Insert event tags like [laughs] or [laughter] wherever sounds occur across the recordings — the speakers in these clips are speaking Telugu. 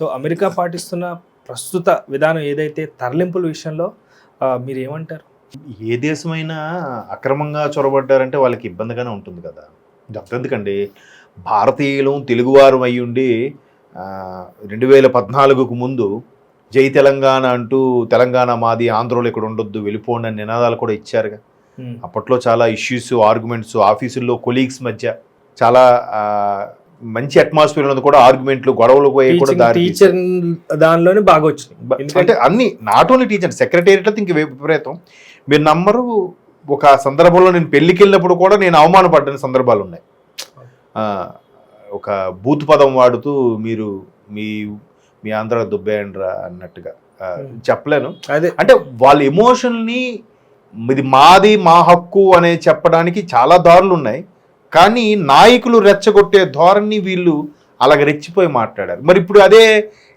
సో అమెరికా పాటిస్తున్న ప్రస్తుత విధానం ఏదైతే తరలింపుల విషయంలో మీరు ఏమంటారు ఏ దేశమైనా అక్రమంగా చొరబడ్డారంటే వాళ్ళకి ఇబ్బందిగానే ఉంటుంది కదా. అంతెందుకండి భారతీయులు తెలుగువారు అయి ఉండి రెండు వేల పద్నాలుగుకు ముందు జై తెలంగాణ అంటూ తెలంగాణ మాది ఆంధ్రలో ఇక్కడ ఉండొద్దు వెళ్ళిపోండి అని నినాదాలు కూడా ఇచ్చారుగా. అప్పట్లో చాలా ఇష్యూస్ ఆర్గ్యుమెంట్స్ ఆఫీసుల్లో కొలీగ్స్ మధ్య చాలా మంచి అట్మాస్ఫియర్ ఉన్నది కూడా ఆర్గ్యుమెంట్లు గొడవలు పోయి కూడా టీచర్ దానిలోనే బాగా ఎందుకంటే అంటే అన్ని నాట్ ఓన్లీ టీచర్ సెక్రటేరియట్లో ఇంక విపరీతం. మీరు నమ్మరు ఒక సందర్భంలో నేను పెళ్ళికి వెళ్ళినప్పుడు కూడా నేను అవమానపడ్డ సందర్భాలు ఉన్నాయి. ఒక బూత్ పదం వాడుతూ మీరు మీ మీ ఆంధ్ర దుబ్బేయండ్రా అన్నట్టుగా. Hmm. చెప్పలేను. అదే. అంటే వాళ్ళ ఎమోషన్ని ఇది మాది మా హక్కు అనే చెప్పడానికి చాలా దారులు ఉన్నాయి. కానీ నాయకులు రెచ్చగొట్టే ధోరణి వీళ్ళు అలాగ రెచ్చిపోయి మాట్లాడారు. మరి ఇప్పుడు అదే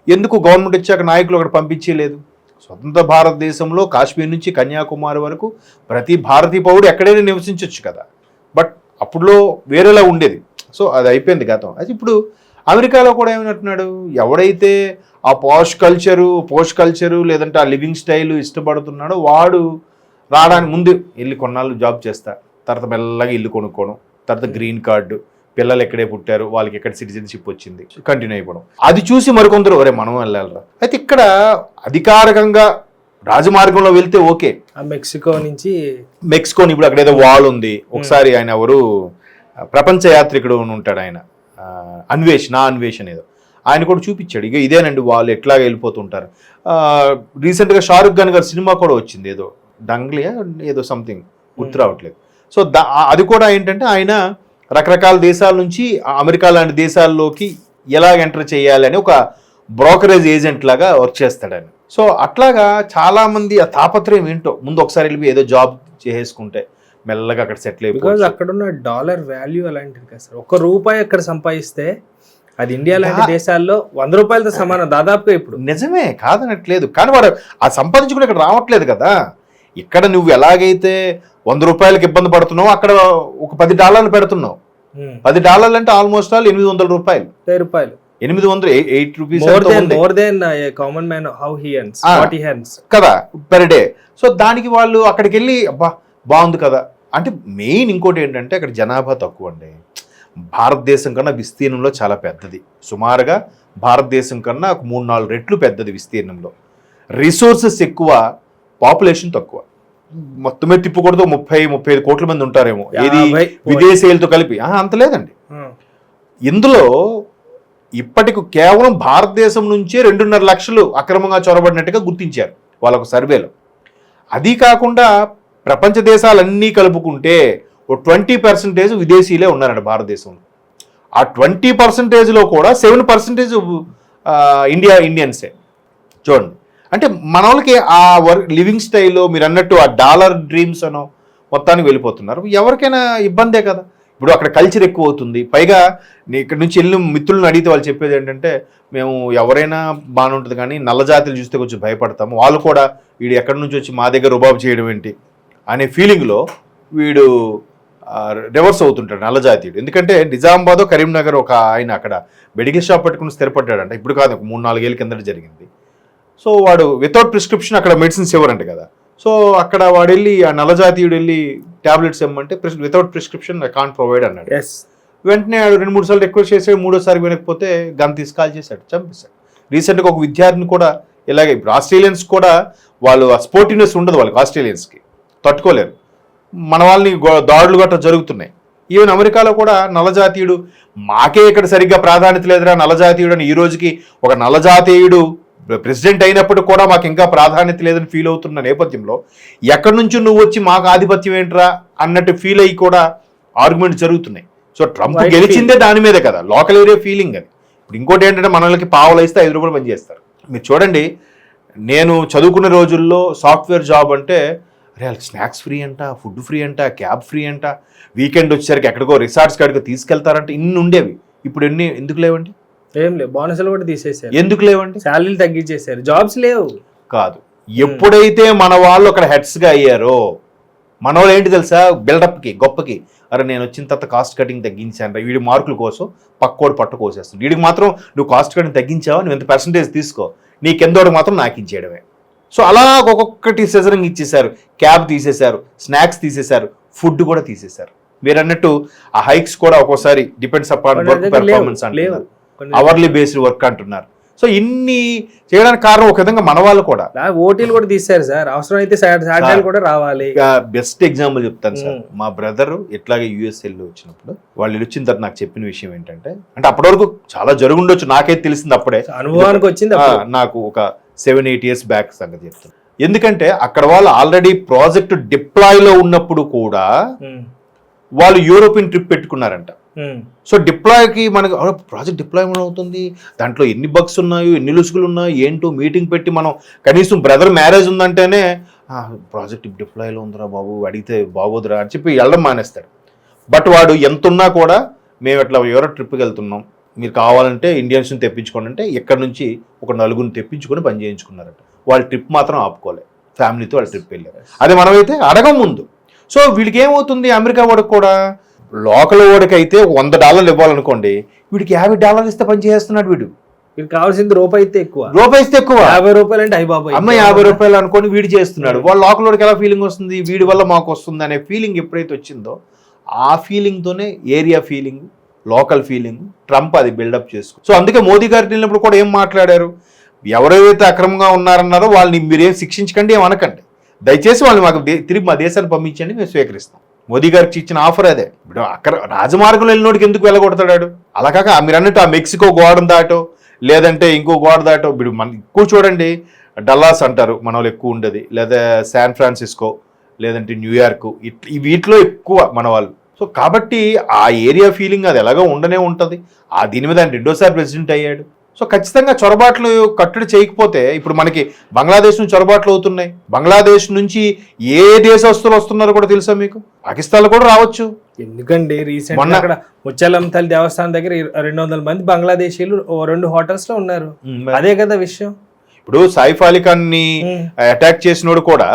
ఎందుకు గవర్నమెంట్ వచ్చాక నాయకులు అక్కడ పంపించలేదు స్వతంత్ర భారతదేశంలో కాశ్మీర్ నుంచి కన్యాకుమారి వరకు ప్రతి భారతీయ పౌరుడు ఎక్కడైనా నివసించవచ్చు కదా. బట్ అప్పుడులో వేరేలా ఉండేది. సో అది అయిపోయింది గతం. అది ఇప్పుడు అమెరికాలో కూడా ఏమంటున్నాడు ఎవడైతే ఆ పోష్ కల్చరు పోష్ కల్చరు లేదంటే ఆ లివింగ్ స్టైల్ ఇష్టపడుతున్నాడో వాడు రావడానికి ముందు వెళ్ళి కొన్నాళ్ళు జాబ్ చేస్తా తర్వాత మెల్లగా ఇల్లు కొనుక్కోవడం తర్వాత గ్రీన్ కార్డు పిల్లలు ఎక్కడే పుట్టారు వాళ్ళకి ఎక్కడ సిటిజన్షిప్ వచ్చింది కంటిన్యూ అయిపోవడం. అది చూసి మరికొందరు ఒరే మనం వెళ్ళాలరా. అయితే ఇక్కడ అధికారికంగా రాజమార్గంలో వెళ్తే ఓకే. మెక్సికో నుంచి మెక్సికోని ఇప్పుడు అక్కడ ఏదో వాల్ ఉంది. ఒకసారి ఆయన ఎవరు ప్రపంచ యాత్రికుడు ఉంటాడు ఆయన. అన్వేష్ నా అన్వేష్ ఏదో ఆయన కూడా చూపించాడు ఇక ఇదేనండి వాళ్ళు ఎట్లాగ వెళ్ళిపోతుంటారు. రీసెంట్గా షారుఖ్ ఖాన్ గారి సినిమా కూడా వచ్చింది ఏదో డంగ్లియా ఏదో సంథింగ్ గుర్తు రావట్లేదు. సో అది కూడా ఏంటంటే ఆయన రకరకాల దేశాల నుంచి అమెరికా లాంటి దేశాల్లోకి ఎలా ఎంటర్ చేయాలని ఒక బ్రోకరేజ్ ఏజెంట్ లాగా వర్క్ చేస్తాడు ఆయన. సో అట్లాగా చాలా మంది ఆ తాపత్రయం ఏంటో ముందు ఒకసారి వెళ్ళి ఏదో జాబ్ చేసేసుకుంటే మెల్లగా అక్కడ సెటిల్ బికాజ్ అయిపోయి అక్కడ ఉన్న డాలర్ వాల్యూ అలాంటిది కదా సార్. ఒక రూపాయి అక్కడ సంపాదిస్తే అది ఇండియా లాంటి దేశాల్లో వంద రూపాయలతో సమానం దాదాపుగా ఇప్పుడు. నిజమే కాదనట్లేదు. కానీ వాడు ఆ సంపాదించుకుని ఇక్కడ రావట్లేదు కదా. ఇక్కడ నువ్వు ఎలాగైతే వంద రూపాయలకి ఇబ్బంది పడుతున్నావు అక్కడ ఒక పది డాలర్లు పెడుతున్నావు. ఉమ్. పది డాలర్లు అంటే ఆల్మోస్ట్ ఆల్ ఎనిమిది వందల రూపాయలు. రూపాయలు. ఎనిమిది వందలు eight rupees more than common man how he. What కదా పెర్ డే సో దానికి వాళ్ళు అక్కడికి వెళ్ళి అబ్బా బాగుంది కదా. అంటే మెయిన్ ఇంకోటి ఏంటంటే అక్కడ జనాభా తక్కువ అండి. భారతదేశం కన్నా విస్తీర్ణంలో చాలా పెద్దది. సుమారుగా భారతదేశం కన్నా ఒక మూడు నాలుగు రెట్లు పెద్దది విస్తీర్ణంలో. రిసోర్సెస్ ఎక్కువ పాపులేషన్ తక్కువ. మొత్తమే తిప్పకూడదు ముప్పై ముప్పై ఐదు కోట్ల మంది ఉంటారేమో. ఏది. విదేశీయులతో కలిపి. అంత లేదండి. ఇందులో ఇప్పటికి కేవలం భారతదేశం నుంచే రెండున్నర లక్షలు అక్రమంగా చొరబడినట్టుగా గుర్తించారు వాళ్ళొక సర్వేలో. అది కాకుండా ప్రపంచ దేశాలన్నీ కలుపుకుంటే ఓ ట్వంటీ పర్సెంటేజ్ విదేశీయులే ఉన్నారంట భారతదేశంలో. ఆ ట్వంటీ పర్సెంటేజ్లో కూడా సెవెన్ పర్సెంటేజ్ ఇండియా ఇండియన్సే. చూడండి. అంటే మన వాళ్ళకి ఆ వర్క్ లివింగ్ స్టైల్లో మీరు అన్నట్టు ఆ డాలర్ డ్రీమ్స్ అనో మొత్తానికి వెళ్ళిపోతున్నారు. ఎవరికైనా ఇబ్బందే కదా? ఇప్పుడు అక్కడ కల్చర్ ఎక్కువ అవుతుంది. పైగా నీ ఇక్కడ నుంచి వెళ్ళిన మిత్రులను అడిగితే వాళ్ళు చెప్పేది ఏంటంటే మేము ఎవరైనా బాగానే ఉంటుంది కానీ నల్ల జాతులు చూస్తే కొంచెం భయపడతాము. వాళ్ళు కూడా వీడు ఎక్కడి నుంచి వచ్చి మా దగ్గర రుబాబు చేయడం ఏంటి అనే ఫీలింగ్లో వీడు రివర్స్ అవుతుంటాడు నల్ల జాతీయుడు. ఎందుకంటే నిజామాబాద్ కరీంనగర్ ఒక ఆయన అక్కడ మెడికల్ షాప్ పెట్టుకుని స్థిరపడ్డాడంట. ఇప్పుడు కాదు మూడు నాలుగేళ్ళ కిందట జరిగింది. సో వాడు వితౌట్ ప్రిస్క్రిప్షన్ అక్కడ మెడిసిన్స్ ఇవ్వరంట కదా. సో అక్కడ వాడు వెళ్ళి ఆ నల్ల జాతీయుడు వెళ్ళి టాబ్లెట్స్ ఇవ్వమంటే without prescription I can't provide అన్నాడు. ఎస్ వెంటనే రెండు మూడు సార్లు రిక్వెస్ట్ చేసాడు మూడోసారి వినకపోతే గన్ తీసి కాల్ చేశాడు చంపేశాడు. రీసెంట్గా ఒక విద్యార్థిని కూడా ఇలాగే ఇప్పుడు ఆస్ట్రేలియన్స్ కూడా వాళ్ళు ఆ స్పోర్టివ్నెస్ ఉండదు వాళ్ళకి ఆస్ట్రేలియన్స్కి. తట్టుకోలేరు. మన వాళ్ళని దాడులు గట్రా జరుగుతున్నాయి. ఈవెన్ అమెరికాలో కూడా నల్లజాతీయుడు మాకే ఇక్కడ సరిగ్గా ప్రాధాన్యత లేదురా నల్లజాతీయుడు అని ఈ రోజుకి ఒక నల్లజాతీయుడు ప్రెసిడెంట్ అయినప్పుడు కూడా మాకు ఇంకా ప్రాధాన్యత లేదని ఫీల్ అవుతున్న నేపథ్యంలో ఎక్కడి నుంచి నువ్వు వచ్చి మాకు ఆధిపత్యం ఏంట్రా అన్నట్టు ఫీల్ అయ్యి కూడా ఆర్గ్యుమెంట్ జరుగుతున్నాయి. సో ట్రంప్ గెలిచిందే దాని మీదే కదా. లోకల్ ఏరియా ఫీలింగ్ అది. ఇప్పుడు ఇంకోటి ఏంటంటే మనకి పావులు ఇస్తే ఐదు రూపాయలు పనిచేస్తారు. మీరు చూడండి నేను చదువుకున్న రోజుల్లో సాఫ్ట్వేర్ జాబ్ అంటే అరే వాళ్ళకి స్నాక్స్ ఫ్రీ అంట ఫుడ్ ఫ్రీ అంట క్యాబ్ ఫ్రీ అంట. వీకెండ్ వచ్చేసరికి ఎక్కడికో రిసార్ట్స్ కాడికో తీసుకెళ్తారంటే. ఇన్ని ఉండేవి. ఇప్పుడు ఎన్ని ఎందుకు లేవండి? ఏం లేవు. బోనస్లు కూడా తీసేసారు. ఎందుకు లేవండి? శాలరీలు తగ్గించేసారు. జాబ్స్ లేవు. కాదు. ఎప్పుడైతే మన వాళ్ళు అక్కడ హెడ్స్గా అయ్యారో మన వాళ్ళు ఏంటి తెలుసా? బిల్డప్కి గొప్పకి. అరే నేను వచ్చిన తర్వాత కాస్ట్ కటింగ్ తగ్గించాను వీడి మార్కుల కోసం పక్కోడు పట్టు కోసేస్తుంది వీడికి మాత్రం నువ్వు కాస్ట్ కటింగ్ తగ్గించావా? నువ్వు ఎంత పర్సంటేజ్ తీసుకో? నీ కిందోడు మాత్రం నాకు ఇచ్చేయడమే. సో అలా ఒక్కొక్కటి సెజరింగ్ ఇచ్చేసారు క్యాబ్ తీసేశారు. స్నాక్స్ తీసేశారు. ఫుడ్ కూడా తీసేశారు. మీరు అన్నట్టు ఆ హైక్స్ కూడా ఒక్కోసారి డిపెండ్స్ అపాన్ వర్క్ పెర్ఫార్మెన్స్ లేవు. అవర్లీ బేస్డ్ వర్క్ అంటున్నారు. సో ఇన్ని చేయడానికి కారణం ఒక విధంగా మన వాళ్ళు కూడా. లా- ఓటీలు కూడా తీశారు సార్. అవసరం అయితే కూడా రావాలి. ఇక బెస్ట్ ఎగ్జాంపుల్ చెప్తాను సార్. మా బ్రదర్ ఇట్లాగే యుఎస్ వెళ్ళి వచ్చినప్పుడు వాళ్ళు వచ్చిన తర్వాత నాకు చెప్పిన విషయం ఏంటంటే అంటే అప్పటి వరకు చాలా జరుగుండొచ్చు. నాకైతే తెలిసింది అప్పుడే. అనుభవానికి వచ్చింది. నాకు ఒక సెవెన్ ఎయిట్ ఇయర్స్ బ్యాక్ సంగతి చెప్తాను. ఎందుకంటే అక్కడ వాళ్ళు ఆల్రెడీ ప్రాజెక్ట్ డిప్లాయ్లో ఉన్నప్పుడు కూడా వాళ్ళు యూరోపియన్ ట్రిప్ పెట్టుకున్నారంట. సో డిప్లాయ్కి మనకు ప్రాజెక్ట్ డిప్లాయ్మెంట్ అవుతుంది? దాంట్లో ఎన్ని బగ్స్ ఉన్నాయో? ఎన్ని లుసుగులు ఉన్నాయో? ఏంటో మీటింగ్ పెట్టి మనం కనీసం బ్రదర్ మ్యారేజ్ ఉందంటేనే ప్రాజెక్ట్ డిప్లాయ్లో ఉందిరా బాబు అడిగితే బాగోదురా అని చెప్పి వెళ్ళడం మానేస్తాడు బట్ వాడు ఎంత ఉన్నా కూడా మేము ఇట్లా యూరప్ ట్రిప్కి వెళ్తున్నాం? మీరు కావాలంటే ఇండియన్స్ని తెప్పించుకోండి అంటే ఇక్కడ నుంచి ఒక నలుగురిని తెప్పించుకొని పని చేయించుకున్నారట. వాళ్ళ ట్రిప్ మాత్రం ఆపుకోలే. ఫ్యామిలీతో వాళ్ళ ట్రిప్ వెళ్ళారు. అదే మనమైతే అడగం ముందు. సో వీడికి ఏమవుతుంది? అమెరికా వాడికి కూడా లోకల్ వాడికి అయితే వంద డాలర్లు ఇవ్వాలనుకోండి వీడికి యాభై డాలర్లు ఇస్తే పని చేస్తున్నాడు వీడు. వీరికి కావాల్సింది రూపాయి అయితే ఎక్కువ. రూపాయి ఇస్తే ఎక్కువ. యాభై రూపాయలు అంటే అయ్యి బాబాయ్. అమ్మ యాభై రూపాయలు అనుకొని వీడు చేస్తున్నాడు. వాళ్ళ లోకల్ వాడికి ఎలా ఫీలింగ్ వస్తుంది? వీడి వల్ల మాకు వస్తుంది అనే ఫీలింగ్ ఎప్పుడైతే వచ్చిందో ఆ ఫీలింగ్తోనే area feeling local feeling Trump అది బిల్డప్ చేసుకో సో అందుకే మోదీ గారికి వెళ్ళినప్పుడు కూడా ఏం మాట్లాడారు? ఎవరైతే అక్రమంగా ఉన్నారన్నారో వాళ్ళని మీరేం శిక్షించకండి ఏం అనకండి. దయచేసి వాళ్ళని మాకు తిరిగి మా దేశాన్ని పంపించండి మేము స్వీకరిస్తాం. మోదీ గారికి ఇచ్చిన ఆఫర్ అదే. ఇప్పుడు అక్కడ రాజమార్గంలో వెళ్ళినోడికి ఎందుకు వెళ్ళగొడతాడు అలా కాక మీరు అన్నట్టు ఆ మెక్సికో గోడను దాటో లేదంటే ఇంకో గోడ దాటో ఇప్పుడు మన ఎక్కువ చూడండి డల్లాస్ అంటారు మన వాళ్ళు ఎక్కువ ఉండేది. లేదా శాన్ ఫ్రాన్సిస్కో లేదంటే న్యూయార్క్ ఇట్ వీటిలో ఎక్కువ మన వాళ్ళు. సో కాబట్టి ఆ ఏరియా ఫీలింగ్ అది ఎలాగో ఉండనే ఉంటుంది. ఆ దీని మీద ఆయన రెండోసారి ప్రెసిడెంట్ అయ్యాడు. సో ఖచ్చితంగా చొరబాట్లు కట్టడి చేయకపోతే ఇప్పుడు మనకి బంగ్లాదేశ్ నుంచి చొరబాట్లు అవుతున్నాయి. బంగ్లాదేశ్ నుంచి ఏ దేశస్తులు వస్తున్నారో కూడా తెలుసా మీకు? పాకిస్తాన్లో కూడా రావచ్చు. ఎందుకండి? రీసెంట్ అక్కడ ముచ్చలం తల్లి దేవస్థానం దగ్గర రెండు వందల మంది బంగ్లాదేశీలు రెండు హోటల్స్లో ఉన్నారు. అదే కదా విషయం. ఇప్పుడు సైఫ్ అలీ ఖాన్ని అటాక్ చేసినోడు కూడా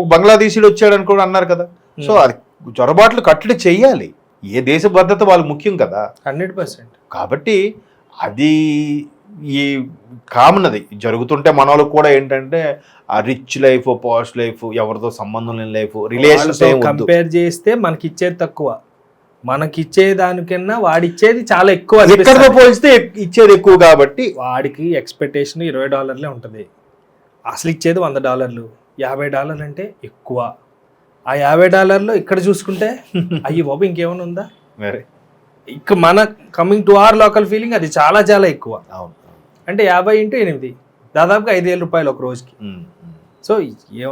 ఒక బంగ్లాదేశీడు వచ్చాడని కూడా అన్నారు కదా. సో అది చొరబాట్లు కట్టడి చెయ్యాలి ఏ దేశ భద్రత వాళ్ళు ముఖ్యం కదా. Hundred percent. కాబట్టి అది ఈ కామన్ అది జరుగుతుంటే మన వాళ్ళకి కూడా ఏంటంటే ఆ రిచ్ లైఫ్ పాష్ లైఫ్ ఎవరితో సంబంధం లేని లైఫ్ వద్దు. కంపేర్ చేస్తే మనకి ఇచ్చేది తక్కువ. మనకి ఇచ్చే దానికన్నా వాడిచ్చేది చాలా ఎక్కువ ఎక్కడితో. పోలిస్తే ఇచ్చేది ఎక్కువ కాబట్టి. వాడికి ఎక్స్పెక్టేషన్ ఇరవై డాలర్లే ఉంటుంది. అసలు ఇచ్చేది వంద డాలర్లు. యాభై డాలర్లు అంటే ఎక్కువ. ఆ యాభై డాలర్లు ఇక్కడ చూసుకుంటే [laughs] అయ్యి బాబు ఇంకేమైనా ఉందా? మరి. ఇక మన coming to our local feeling అది చాలా చాలా ఎక్కువ. అవును. అంటే యాభై ఇంటూ ఎనిమిది దాదాపుగా ఐదు వేల రూపాయలు ఒక రోజుకి. సో ఏ-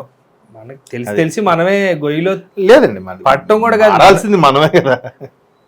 మనకి తెలిసి తెలిసి మనమే గొయ్యిలో లేదండి పట్టం కూడా కాదు. మనమే కదా